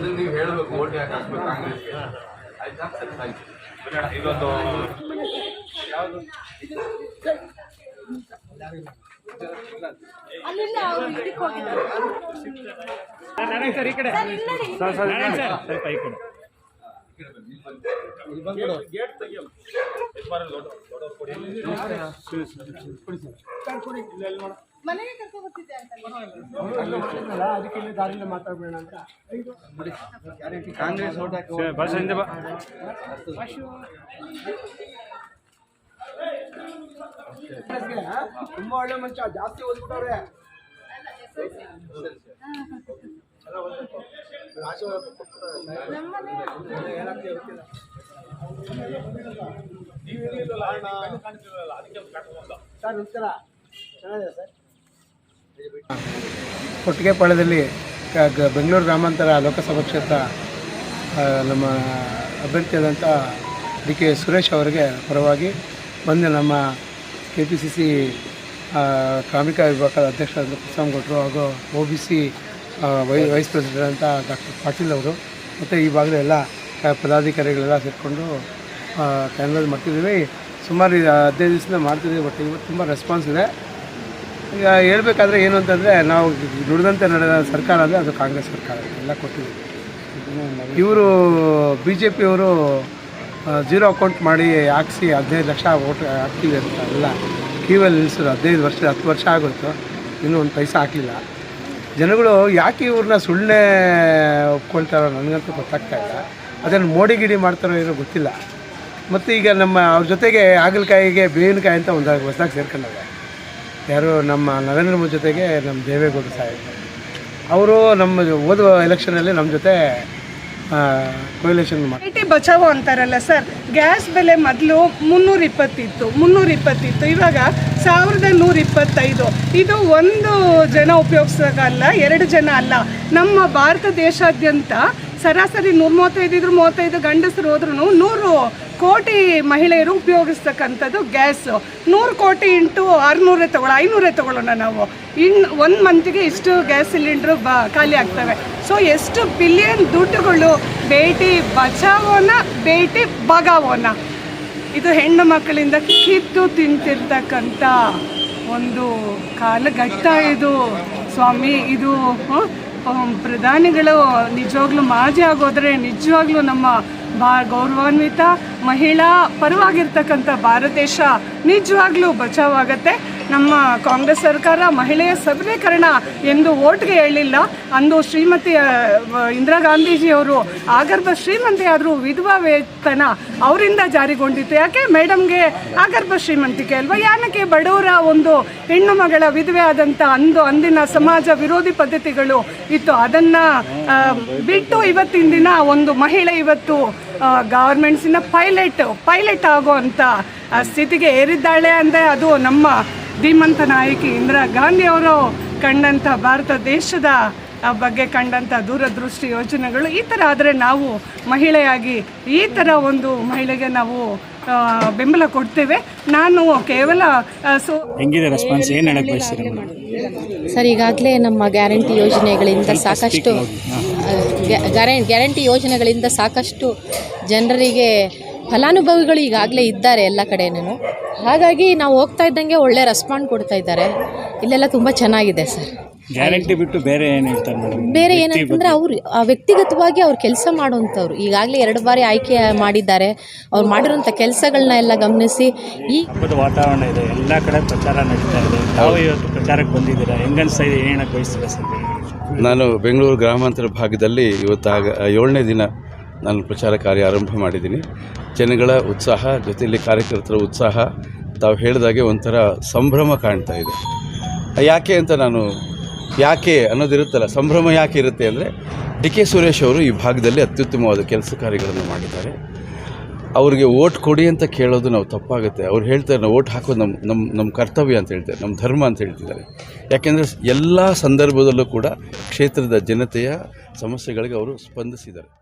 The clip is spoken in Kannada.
ಅಂದ್ರೆ ನೀವು ಹೇಳಬೇಕು ಓಟ್ ಯಾಕೆ ಹಾಕ್ಬೇಕು ಕಾಂಗ್ರೆಸ್ಗೆ ಆಯ್ತು? ಹಾಕ್ತಾರೆ ಸಾಯ್ತು ಇದೊಂದು ಯಾವುದು ನಾರಾಯಣ ಸರ್ ಈ ಕಡೆ. ನಾರಾಯಣ ಸರ್ ಸ್ವಲ್ಪ ಈ ಕಡೆ ಗೇಟ್ ಮನೆಗೆ ಕರ್ಕೊಂಡ್ ಬರ್ತಿದ್ದೆ ಅಂತ ಅದಕ್ಕೆ ಇಲ್ಲಿ ದಾರಿಯಿಂದ ಮಾತಾಡ್ಬೇಡ ಅಂತ ಸರಿ, ಬಸ್ ಹಿಂದೆ ಬಾ. ತುಂಬಾ ಒಳ್ಳೆ ಮನುಷ್ಯ ಜಾಸ್ತಿ ಓದ್ಬಿಟ್ಟವ್ರೆ. ಸರ್ ನಮಸ್ಕಾರ ಚೆನ್ನಾಗಿದೆ ಸರ್. ಕೊಟ್ಟಿಗೆಪಾಳ್ಯದಲ್ಲಿ ಬೆಂಗಳೂರು ಗ್ರಾಮಾಂತರ ಲೋಕಸಭಾ ಕ್ಷೇತ್ರ ನಮ್ಮ ಅಭ್ಯರ್ಥಿಯಾದಂಥ ಡಿ ಕೆ ಸುರೇಶ್ ಅವರಿಗೆ ಪರವಾಗಿ ಬಂದು ನಮ್ಮ ಕೆ ಪಿ ಸಿ ಸಿ ಕಾರ್ಮಿಕ ವಿಭಾಗದ ಅಧ್ಯಕ್ಷರಾದ ಕೃಷ್ಣಗೌಡರು ಹಾಗೂ ಒ ಬಿ ಸಿ ವೈ, ವೈಸ್ ಪ್ರೆಸಿಡೆಂಟ್ ಅಂತ ಡಾಕ್ಟರ್ ಪಾಟೀಲ್ ಅವರು ಮತ್ತು ಈ ಭಾಗದ ಎಲ್ಲ ಪದಾಧಿಕಾರಿಗಳೆಲ್ಲ ಸೇರಿಕೊಂಡು ಕ್ಯಾನ್ವಲ್ ಮಾಡ್ತಿದ್ದೀವಿ. ಸುಮಾರು ಹದಿನೈದು ದಿವಸದಿಂದ ಮಾಡ್ತಿದ್ದೀವಿ, ಬಟ್ ಇವತ್ತು ತುಂಬ ರೆಸ್ಪಾನ್ಸ್ ಇದೆ. ಈಗ ಹೇಳ್ಬೇಕಾದ್ರೆ ಏನು ಅಂತಂದರೆ, ನಾವು ನುಡಿದಂತೆ ನಡೆದ ಸರ್ಕಾರ ಅಂದರೆ ಅದು ಕಾಂಗ್ರೆಸ್ ಸರ್ಕಾರ, ಎಲ್ಲ ಕೊಟ್ಟಿದ್ದೀವಿ ಇವರು ಬಿ ಜೆ ಪಿಯವರು ಜೀರೋ ಅಕೌಂಟ್ ಮಾಡಿ ಹಾಕ್ಸಿ ಹದಿನೈದು ಲಕ್ಷ ಓಟ್ ಹಾಕ್ತೀವಿ ಅಂತ ಎಲ್ಲ ಕ್ಯೂವಲ್ಲಿ ನಿಲ್ಲಿಸಿದ್ರು ಹದಿನೈದು ವರ್ಷ, ಹತ್ತು ವರ್ಷ ಆಗೋಯ್ತು. ಇನ್ನೂ ಒಂದು ಪೈಸಾ ಹಾಕಲಿಲ್ಲ. ಜನಗಳು ಯಾಕೆ ಇವ್ರನ್ನ ಸುಳ್ಳನ್ನೇ ಒಪ್ಕೊಳ್ತಾರೋ ನನಗಂತೂ ಗೊತ್ತಾಗ್ತಾ ಇಲ್ಲ. ಅದನ್ನು ಮೋಡಿ ಗಿಡಿ ಮಾಡ್ತಾರೋ ಏನೋ ಗೊತ್ತಿಲ್ಲ. ಮತ್ತು ಈಗ ನಮ್ಮ ಅವ್ರ ಜೊತೆಗೆ ಹಾಗಲಕಾಯಿಗೆ ಬೇವಿನಕಾಯಿ ಅಂತ ಒಂದು ಹೊಸದಾಗಿ ಸೇರ್ಕೊಂಡವ್ರೆ. ಯಾರು ನಮ್ಮ ನರೇಂದ್ರ ಮೋದಿ ಜೊತೆಗೆ ನಮ್ಮ ದೇವೇಗೌಡರು ಸಾಹೇಬ್. ಅವರು ನಮ್ಮ ಓದುವ ಎಲೆಕ್ಷನಲ್ಲಿ ನಮ್ಮ ಜೊತೆ ಕೊಯ್ಲೇಷನ್ ಮಾಡಿ ಐಟಿ ಬಚಾವೋ ಅಂತಾರಲ್ಲ ಸರ್, ಗ್ಯಾಸ್ ಬೆಲೆ ಮೊದಲು ಮುನ್ನೂರ ಇಪ್ಪತ್ತಿತ್ತು ಮುನ್ನೂರ ಇಪ್ಪತ್ತಿತ್ತು, ಇವಾಗ ಸಾವಿರದ ನೂರ ಇಪ್ಪತ್ತೈದು. ಇದು ಒಂದು ಜನ ಉಪಯೋಗಿಸೋಕ್ಕಲ್ಲ ಎರಡು ಜನ ಅಲ್ಲ. ನಮ್ಮ ಭಾರತ ದೇಶಾದ್ಯಂತ ಸರಾಸರಿ ನೂರ ಮೂವತ್ತೈದು ಇದ್ರು ಮೂವತ್ತೈದು ಗಂಡಸರು ಹೋದ್ರು ನೂರು ಕೋಟಿ ಮಹಿಳೆಯರು ಉಪಯೋಗಿಸ್ತಕ್ಕಂಥದ್ದು ಗ್ಯಾಸು. ನೂರು ಕೋಟಿ ಇಂಟು ಆರುನೂರೇ ತಗೊಳ್ಳೋ, ಐನೂರೇ ತಗೊಳ್ಳೋಣ ನಾವು. ಇನ್ನು ಒಂದು ಮಂತಿಗೆ ಇಷ್ಟು ಗ್ಯಾಸ್ ಸಿಲಿಂಡ್ರು ಬ, ಖಾಲಿ ಆಗ್ತವೆ. ಸೊ, ಎಷ್ಟು ಬಿಲಿಯನ್ ದುಡ್ಡುಗಳು ಭೇಟಿ ಬಚಾವೋನ ಭೇಟಿ ಬಗಾವೋನ ಇದು ಹೆಣ್ಣು ಮಕ್ಕಳಿಂದ ಕಿತ್ತು ತಿಂತಿರ್ತಕ್ಕಂಥ ಒಂದು ಕಾಲಘಟ್ಟ ಇದು. ಸ್ವಾಮಿ, ಇದು ಪ್ರಧಾನಿಗಳು ನಿಜವಾಗ್ಲೂ ಮಾಜಿ ಆಗೋದ್ರೆ ನಿಜವಾಗ್ಲೂ ನಮ್ಮ ಬಾ ಗೌರವಾನ್ವಿತ ಮಹಿಳಾ ಪರವಾಗಿರ್ತಕ್ಕಂಥ ಭಾರತ ದೇಶ ನಿಜವಾಗ್ಲೂ ಬಚಾವಾಗತ್ತೆ ನಮ್ಮ ಕಾಂಗ್ರೆಸ್ ಸರ್ಕಾರ ಮಹಿಳೆಯ ಸಬಲೀಕರಣ ಎಂದು ಓಟ್ಗೆ ಹೇಳಿಲ್ಲ ಅಂದು ಶ್ರೀಮತಿ ಇಂದಿರಾ ಗಾಂಧೀಜಿಯವರು ಆಗರ್ಭ ಶ್ರೀಮಂತಿ ಆದರೂ ವಿಧವಾ ವೇತನ ಅವರಿಂದ ಜಾರಿಗೊಂಡಿತ್ತು. ಯಾಕೆ? ಮೇಡಮ್ಗೆ ಆಗರ್ಭ ಶ್ರೀಮಂತಿಕೆ ಅಲ್ವಾ? ಯಾನಕ್ಕೆ ಬಡವರ ಒಂದು ಹೆಣ್ಣು ಮಗಳ ವಿಧವೆ ಆದಂಥ ಅಂದು ಅಂದಿನ ಸಮಾಜ ವಿರೋಧಿ ಪದ್ಧತಿಗಳು ಇತ್ತು. ಅದನ್ನು ಬಿಟ್ಟು ಇವತ್ತಿನ ದಿನ ಒಂದು ಮಹಿಳೆ ಇವತ್ತು ಗವರ್ಮೆಂಟ್ಸಿನ ಪೈಲಟ್ ಪೈಲಟ್ ಆಗೋ ಅಂಥ ಸ್ಥಿತಿಗೆ ಏರಿದ್ದಾಳೆ ಅಂದರೆ ಅದು ನಮ್ಮ ಧೀಮಂತ ನಾಯಕಿ ಇಂದಿರಾ ಗಾಂಧಿ ಅವರು ಕಂಡಂಥ ಭಾರತ ದೇಶದ ಬಗ್ಗೆ ಕಂಡಂಥ ದೂರದೃಷ್ಟಿ ಯೋಜನೆಗಳು ಈ ಥರ ಆದರೆ ನಾವು ಮಹಿಳೆಯಾಗಿ ಈ ಥರ ಒಂದು ಮಹಿಳೆಗೆ ನಾವು ಬೆಂಬಲ ಕೊಡ್ತೇವೆ. ನಾನು ಕೇವಲ ಸೊ ಹೆಂಗಿದೆ ರೆಸ್ಪಾನ್ಸ್ ಏನು ಬಯಸ್ತೀರ ಸರ್ ಈಗಾಗಲೇ ನಮ್ಮ ಗ್ಯಾರಂಟಿ ಯೋಜನೆಗಳಿಂದ ಸಾಕಷ್ಟು ಗ್ಯಾರಂಟಿ ಯೋಜನೆಗಳಿಂದ ಸಾಕಷ್ಟು ಜನರಿಗೆ ಫಲಾನುಭವಿಗಳು ಈಗಾಗಲೇ ಇದ್ದಾರೆ ಎಲ್ಲ ಕಡೆನೂ. ಹಾಗಾಗಿ ನಾವು ಹೋಗ್ತಾ ಇದ್ದಂಗೆ ಒಳ್ಳೆ ರೆಸ್ಪಾಂಡ್ ಕೊಡ್ತಾ ಇದ್ದಾರೆ. ಇಲ್ಲೆಲ್ಲ ತುಂಬ ಚೆನ್ನಾಗಿದೆ ಸರ್. ಗ್ಯಾರಂಟಿ ಬಿಟ್ಟು ಬೇರೆ ಏನು ಹೇಳ್ತಾರೆ ಬೇರೆ ಏನಂತಂದ್ರೆ ಅವರು ಆ ವ್ಯಕ್ತಿಗತವಾಗಿ ಅವ್ರು ಕೆಲಸ ಮಾಡುವಂಥವ್ರು. ಈಗಾಗಲೇ ಎರಡು ಬಾರಿ ಆಯ್ಕೆ ಮಾಡಿದ್ದಾರೆ. ಅವ್ರು ಮಾಡಿರೋಂಥ ಕೆಲಸಗಳನ್ನ ಎಲ್ಲ ಗಮನಿಸಿ. ಈ ಹಬ್ಬದ ವಾತಾವರಣ ಇದೆ. ಎಲ್ಲ ಕಡೆ ಪ್ರಚಾರ ನಡೀತಾ ಇದೆ. ತಾವು ಇವತ್ತು ಪ್ರಚಾರಕ್ಕೆ ಬಂದಿದ್ದೀರಾ? ಹೆಂಗನ್ಸ್ತಾ ಇದೆ? ಏನು ಹೇಳಕ್ ಬಯಸ್ತೀರಾ ಸರ್ ನಾನು ಬೆಂಗಳೂರು ಗ್ರಾಮಾಂತರ ಭಾಗದಲ್ಲಿ ಇವತ್ತು ಆಗ ಏಳನೇ ದಿನ ನಾನು ಪ್ರಚಾರ ಕಾರ್ಯ ಆರಂಭ ಮಾಡಿದ್ದೀನಿ. ಜನಗಳ ಉತ್ಸಾಹ, ಜೊತೆಯಲ್ಲಿ ಕಾರ್ಯಕರ್ತರ ಉತ್ಸಾಹ, ತಾವು ಹೇಳಿದಾಗೆ ಒಂಥರ ಸಂಭ್ರಮ ಕಾಣ್ತಾ ಇದೆ. ಯಾಕೆ ಅಂತ ನಾನು, ಯಾಕೆ ಅನ್ನೋದಿರುತ್ತಲ್ಲ, ಸಂಭ್ರಮ ಯಾಕೆ ಇರುತ್ತೆ ಅಂದರೆ, ಡಿ ಕೆ ಸುರೇಶ್ ಅವರು ಈ ಭಾಗದಲ್ಲಿ ಅತ್ಯುತ್ತಮವಾದ ಕೆಲಸ ಕಾರ್ಯಗಳನ್ನು ಮಾಡಿದ್ದಾರೆ. ಅವರಿಗೆ ಓಟ್ ಕೊಡಿ ಅಂತ ಕೇಳೋದು ನಾವು ತಪ್ಪಾಗುತ್ತೆ. ಅವ್ರು ಹೇಳ್ತಾರೆ ನಾವು ಓಟ್ ಹಾಕೋದು ನಮ್ಮ ನಮ್ಮ ನಮ್ಮ ಕರ್ತವ್ಯ ಅಂತ ಹೇಳ್ತಾರೆ ನಮ್ಮ ಧರ್ಮ ಅಂತ ಹೇಳ್ತಿದ್ದಾರೆ. ಯಾಕೆಂದರೆ ಎಲ್ಲ ಸಂದರ್ಭದಲ್ಲೂ ಕೂಡ ಕ್ಷೇತ್ರದ ಜನತೆಯ ಸಮಸ್ಯೆಗಳಿಗೆ ಅವರು ಸ್ಪಂದಿಸಿದ್ದಾರೆ.